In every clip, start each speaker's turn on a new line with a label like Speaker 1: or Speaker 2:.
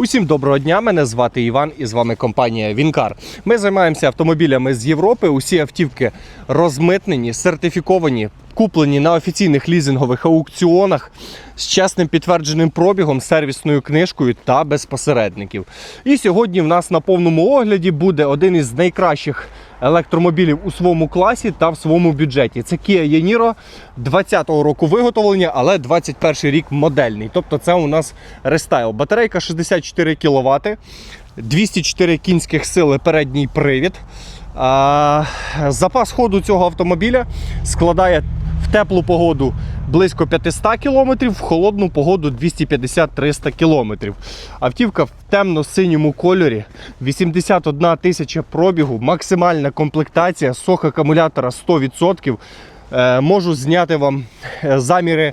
Speaker 1: Усім доброго дня! Мене звати Іван і з вами компанія Вінкар. Ми займаємося автомобілями з Європи. Усі автівки розмитнені, сертифіковані, куплені на офіційних лізингових аукціонах з чесним підтвердженим пробігом, сервісною книжкою та без посередників. І сьогодні в нас на повному огляді буде один із найкращих електромобілів у своєму класі та в своєму бюджеті. Це Kia Yaniro 20-го року виготовлення, але 21 рік модельний. Тобто це у нас рестайл. Батарейка 64 кВт, 204 кінських сили передній привід. Запас ходу цього автомобіля складає в теплу погоду близько 500 км, в холодну погоду 250-300 км. Автівка в темно-синьому кольорі, 81 тисяча пробігу, максимальна комплектація, сох акумулятора 100%. Е, можу зняти вам е, заміри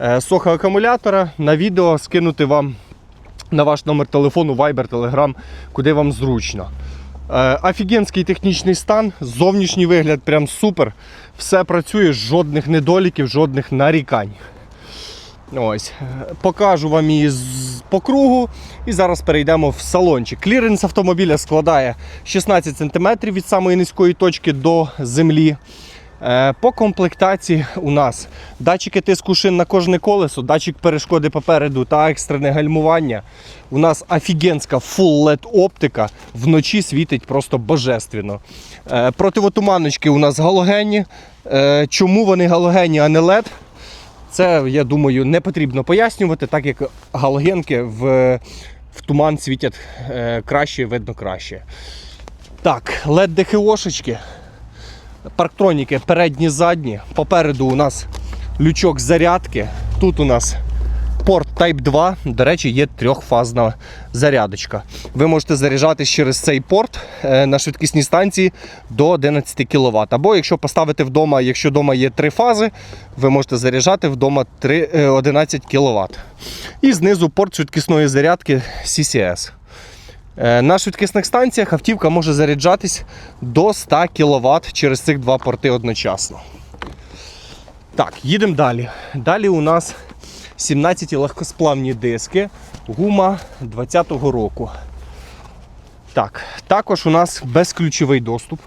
Speaker 1: е, соха акумулятора на відео, скинути вам на ваш номер телефону, Viber, Telegram, куди вам зручно. Офігенський технічний стан, зовнішній вигляд прям супер. Все працює, жодних недоліків, жодних нарікань. Ось. Покажу вам її по кругу. І зараз перейдемо в салончик. Кліренс автомобіля складає 16 см від самої низької точки до землі. Е, По комплектації у нас датчики тиску шин на кожне колесо, датчик перешкоди попереду та екстрене гальмування. У нас офігенська full LED оптика, вночі світить просто божественно. Е, Противотуманочки у нас галогенні. Е, Чому вони галогенні, а не LED? Це, я думаю, не потрібно пояснювати, так як галогенки в, в туман світять краще, видно краще. Так, LED ДХОшечки. Парктроніки передні, задні. Попереду у нас лючок зарядки. Тут у нас порт Type 2. До речі, є трьохфазна зарядочка. Ви можете заряджатись через цей порт е, на швидкісній станції до 11 кВт. Або якщо поставити вдома, якщо вдома є три фази, ви можете заряджати вдома 3, е, 11 кВт. І знизу порт швидкісної зарядки CCS. Е, На швидкісних станціях автівка може заряджатись до 100 кВт через цих два порти одночасно. Так, їдемо далі. Далі у нас 17 легкосплавні диски, гума 20-го року. Так, також у нас безключовий доступ.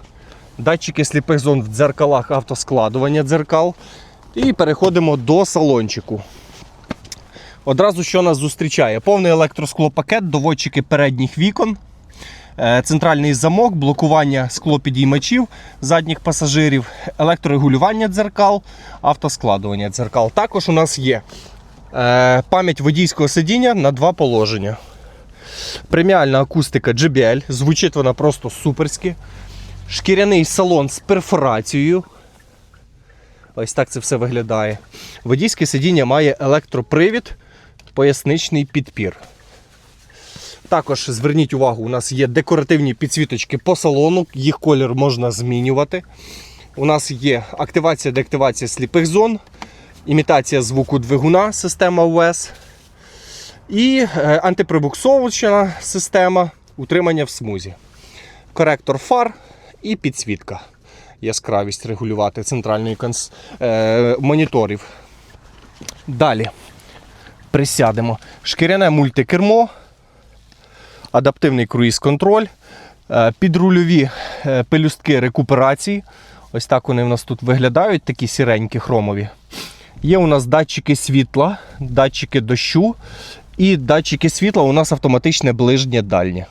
Speaker 1: Датчики сліпих зон в дзеркалах автоскладування дзеркал. І переходимо до салончику. Одразу що нас зустрічає? Повний електросклопакет, доводчики передніх вікон, е, центральний замок, блокування склопідіймачів задніх пасажирів, електрорегулювання дзеркал, автоскладування дзеркал. Також у нас є е, пам'ять водійського сидіння на два положення. Преміальна акустика JBL, звучить вона просто суперськи. Шкіряний салон з перфорацією. Ось так це все виглядає. Водійське сидіння має електропривід, поясничний підпір. Також зверніть увагу, у нас є декоративні підсвіточки по салону, їх колір можна змінювати. У нас є активація, деактивація сліпих зон, імітація звуку двигуна, система ОС. І е, антиприбуксовочна система утримання в смузі. Коректор фар і підсвітка. Яскравість регулювати центральний конс... е, моніторів. Далі присядемо. Шкіряне мультикермо, адаптивний круїз-контроль, е, підрульові е, пелюстки рекуперації. Ось так вони в нас тут виглядають, такі сіренькі хромові. Є у нас датчики світла, датчики дощу і датчики світла у нас автоматичне ближнє дальнє.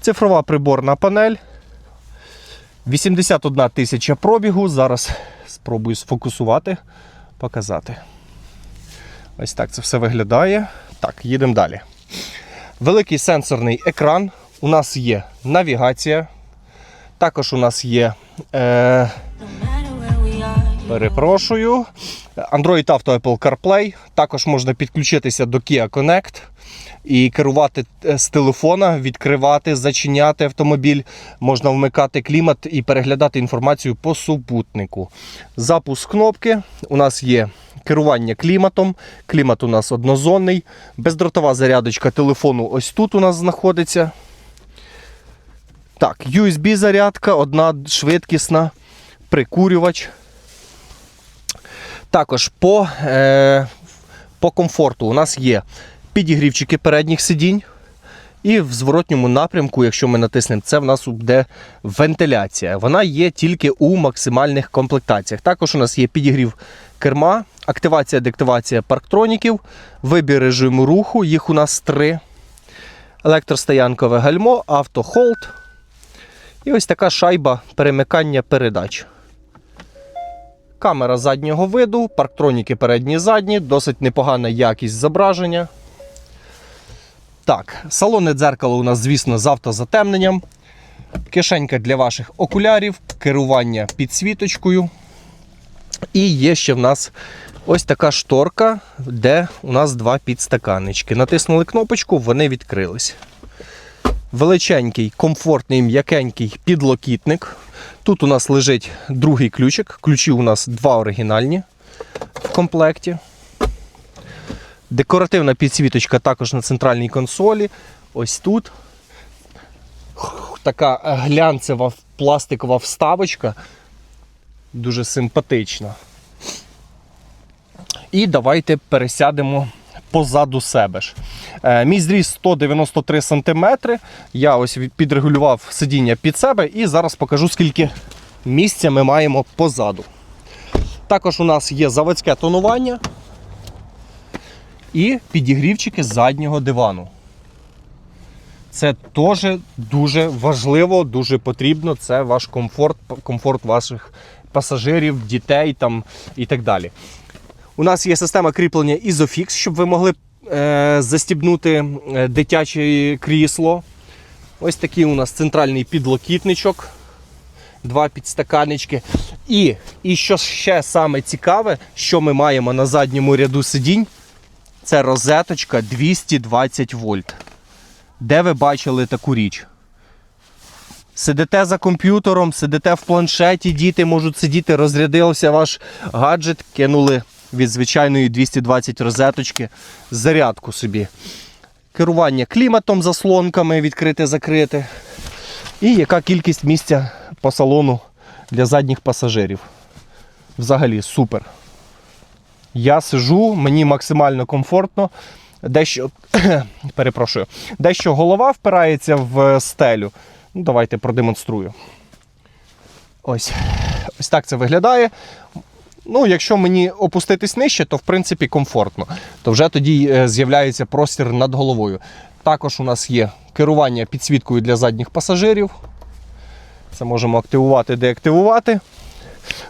Speaker 1: Цифрова приборна панель. 81 тисяча пробігу. Зараз спробую сфокусувати, показати. Ось так це все виглядає. Так, їдемо далі. Великий сенсорний екран. У нас є навігація. Також у нас є. Е, Перепрошую. Android Auto Apple CarPlay. Також можна підключитися до Kia Connect і керувати е, з телефона, відкривати, зачиняти автомобіль. Можна вмикати клімат і переглядати інформацію по супутнику. Запуск кнопки. У нас є керування кліматом. Клімат у нас однозонний. Бездротова зарядочка телефону ось тут у нас знаходиться. Так, USB-зарядка, одна швидкісна, прикурювач. Також по, е, по комфорту у нас є підігрівчики передніх сидінь. І в зворотньому напрямку, якщо ми натиснемо, це в нас буде вентиляція. Вона є тільки у максимальних комплектаціях. Також у нас є підігрів керма, активація, деактивація парктроніків, вибір режиму руху. Їх у нас три. Електростоянкове гальмо, автохолд. І ось така шайба перемикання передач. Камера заднього виду, парктроніки передні задні, досить непогана якість зображення. Так, салонне дзеркало у нас, звісно, з автозатемненням. Кишенька для ваших окулярів, керування підсвіточкою. І є ще в нас ось така шторка, де у нас два підстаканнички. Натиснули кнопочку, вони відкрились. Величенький, комфортний, м'якенький підлокітник. Тут у нас лежить другий ключик. Ключі у нас два оригінальні в комплекті. Декоративна підсвіточка також на центральній консолі. Ось тут. Така глянцева пластикова вставочка. Дуже симпатична. І давайте пересядемо позаду себе ж. Е, Мій зріст 193 см. Я ось підрегулював сидіння під себе і зараз покажу, скільки місця ми маємо позаду. Також у нас є заводське тонування і підігрівчики заднього дивану. Це теж дуже важливо, дуже потрібно. Це ваш комфорт, комфорт ваших пасажирів, дітей там, і так далі. У нас є система кріплення Isofix, щоб ви могли е, застібнути е, дитяче крісло. Ось такий у нас центральний підлокітничок, два підстаканнички. І, і що ще саме цікаве, що ми маємо на задньому ряду сидінь, це розеточка 220 вольт. Де ви бачили таку річ? Сидите за комп'ютером, сидите в планшеті, діти можуть сидіти, розрядився ваш гаджет, кинули від звичайної 220 розеточки зарядку собі. Керування кліматом, заслонками, відкрите-закрите. І яка кількість місця по салону для задніх пасажирів. Взагалі супер. Я сижу, мені максимально комфортно. Дещо, перепрошую, дещо голова впирається в стелю. Ну, давайте продемонструю. Ось. Ось так це виглядає. Ну, якщо мені опуститись нижче, то в принципі комфортно. То вже тоді е, з'являється простір над головою. Також у нас є керування підсвіткою для задніх пасажирів. Це можемо активувати, деактивувати.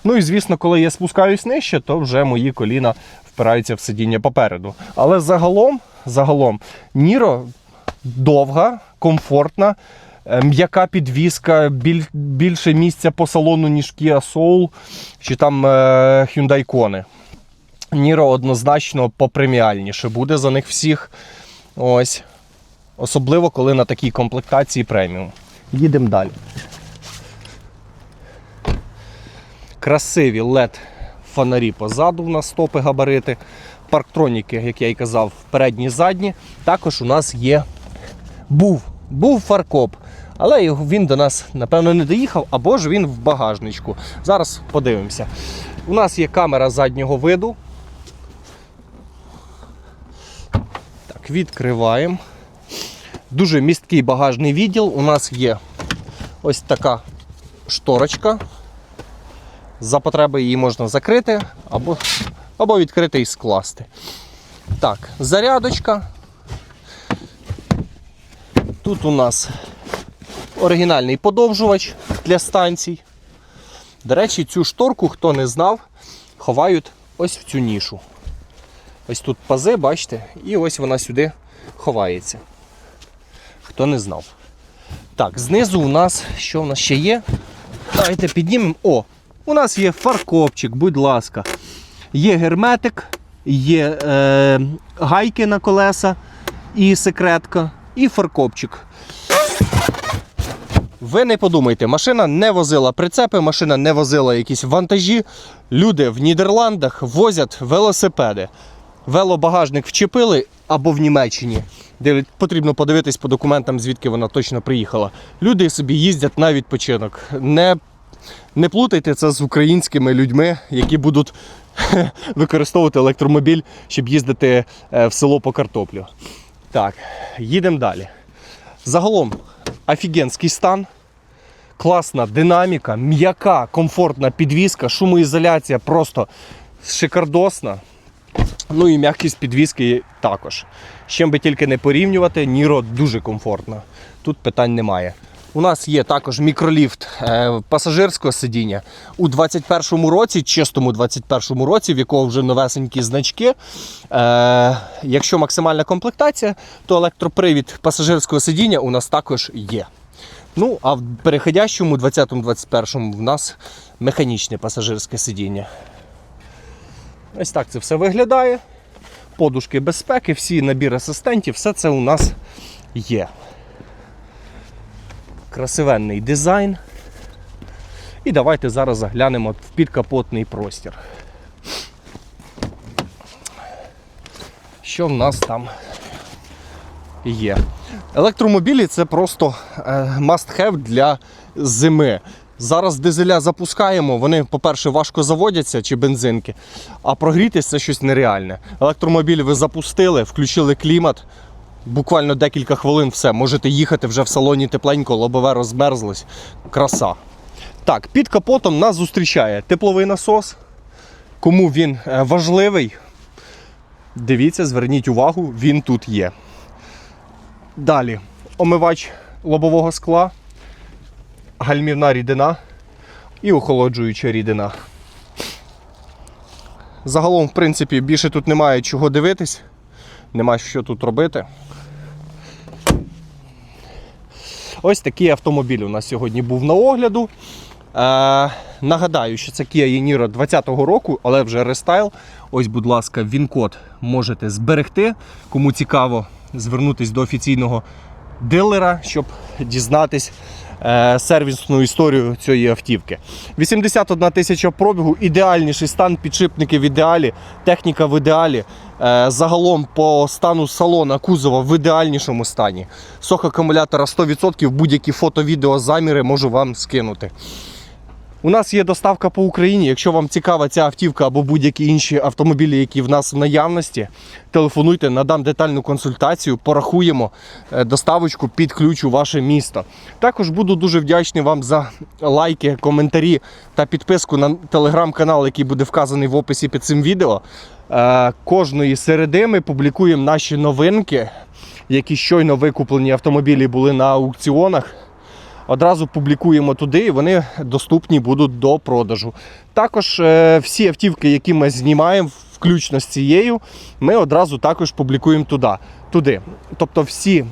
Speaker 1: Ну і звісно, коли я спускаюсь нижче, то вже мої коліна впираються в сидіння попереду. Але загалом, загалом, Ніро довга, комфортна, м'яка підвіска, біль, більше місця по салону, ніж Kia Soul чи там е, Hyundai Kona. Ніро однозначно попреміальніше буде за них всіх. Ось. Особливо, коли на такій комплектації преміум. Їдемо далі. Красиві LED фонарі позаду, у нас стопи габарити. Парктроніки, як я і казав, передні задні. Також у нас є був, був фаркоп. Але він до нас, напевно, не доїхав, або ж він в багажничку. Зараз подивимося. У нас є камера заднього виду. Так, відкриваємо. Дуже місткий багажний відділ. У нас є ось така шторочка. За потреби її можна закрити або, або відкрити і скласти. Так, зарядочка. Тут у нас оригінальний подовжувач для станцій. До речі, цю шторку, хто не знав, ховають ось в цю нішу. Ось тут пази, бачите, і ось вона сюди ховається. Хто не знав. Так, знизу у нас що в нас ще є? Давайте піднімемо. О! У нас є фаркопчик, будь ласка. Є герметик, є е, гайки на колеса і секретка, і фаркопчик. Ви не подумайте, машина не возила прицепи, машина не возила якісь вантажі. Люди в Нідерландах возять велосипеди. Велобагажник вчепили або в Німеччині, де потрібно подивитись по документам, звідки вона точно приїхала. Люди собі їздять на відпочинок. Не, не плутайте це з українськими людьми, які будуть використовувати електромобіль, щоб їздити е, в село по картоплю. Так, їдемо далі. Загалом офігенський стан, класна динаміка, м'яка, комфортна підвізка, шумоізоляція просто шикардосна. Ну і м'якість підвіски також. З чим би тільки не порівнювати, Ніро дуже комфортно. Тут питань немає. У нас є також мікроліфт е, пасажирського сидіння. У 21-му році, чистому 21-му році, в якого вже новесенькі значки. Е, якщо максимальна комплектація, то електропривід пасажирського сидіння у нас також є. Ну, а в переходящому 20-21 в нас механічне пасажирське сидіння. Ось так це все виглядає. Подушки безпеки, всі набір асистентів, все це у нас є. Красивенний дизайн. І давайте зараз заглянемо в підкапотний простір. Що в нас там є? Електромобілі це просто е, must-have для зими. Зараз дизеля запускаємо, вони, по-перше, важко заводяться чи бензинки, а прогрітись це щось нереальне. Електромобіль ви запустили, включили клімат, буквально декілька хвилин все. Можете їхати вже в салоні тепленько, лобове розмерзлось. Краса. Так, під капотом нас зустрічає тепловий насос. Кому він е, важливий, дивіться, зверніть увагу, він тут є. Далі омивач лобового скла, гальмівна рідина і охолоджуюча рідина. Загалом, в принципі, більше тут немає чого дивитись, нема що тут робити. Ось такий автомобіль у нас сьогодні був на огляду. Е, нагадаю, що це Kia Niro 20-го року, але вже рестайл. Ось, будь ласка, він-код можете зберегти. Кому цікаво, звернутися до офіційного дилера, щоб дізнатись сервісну історію цієї автівки. 81 тисяча пробігу, ідеальніший стан, підшипники в ідеалі, техніка в ідеалі. Е, загалом по стану салона кузова в ідеальнішому стані. Сох акумулятора 100%, будь-які фото-відео заміри можу вам скинути. У нас є доставка по Україні. Якщо вам цікава ця автівка або будь-які інші автомобілі, які в нас в наявності, телефонуйте, надам детальну консультацію, порахуємо е, доставочку під ключ у ваше місто. Також буду дуже вдячний вам за лайки, коментарі та підписку на телеграм-канал, який буде вказаний в описі під цим відео. Е, Кожної середи ми публікуємо наші новинки, які щойно викуплені автомобілі були на аукціонах одразу публікуємо туди, і вони доступні будуть до продажу. Також е, всі автівки, які ми знімаємо, включно з цією, ми одразу також публікуємо туди. туди. Тобто всі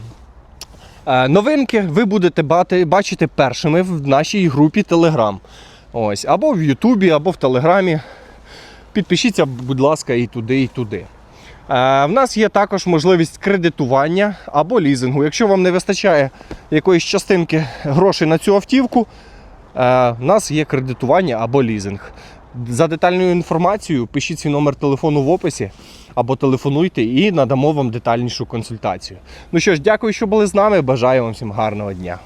Speaker 1: е, новинки ви будете бачити першими в нашій групі Telegram. Ось, або в Ютубі, або в Телеграмі. Підпишіться, будь ласка, і туди, і туди. Е, В нас є також можливість кредитування або лізингу. Якщо вам не вистачає якоїсь частинки грошей на цю автівку, е, в нас є кредитування або лізинг. За детальною інформацією пишіть свій номер телефону в описі або телефонуйте і надамо вам детальнішу консультацію. Ну що ж, дякую, що були з нами. Бажаю вам всім гарного дня.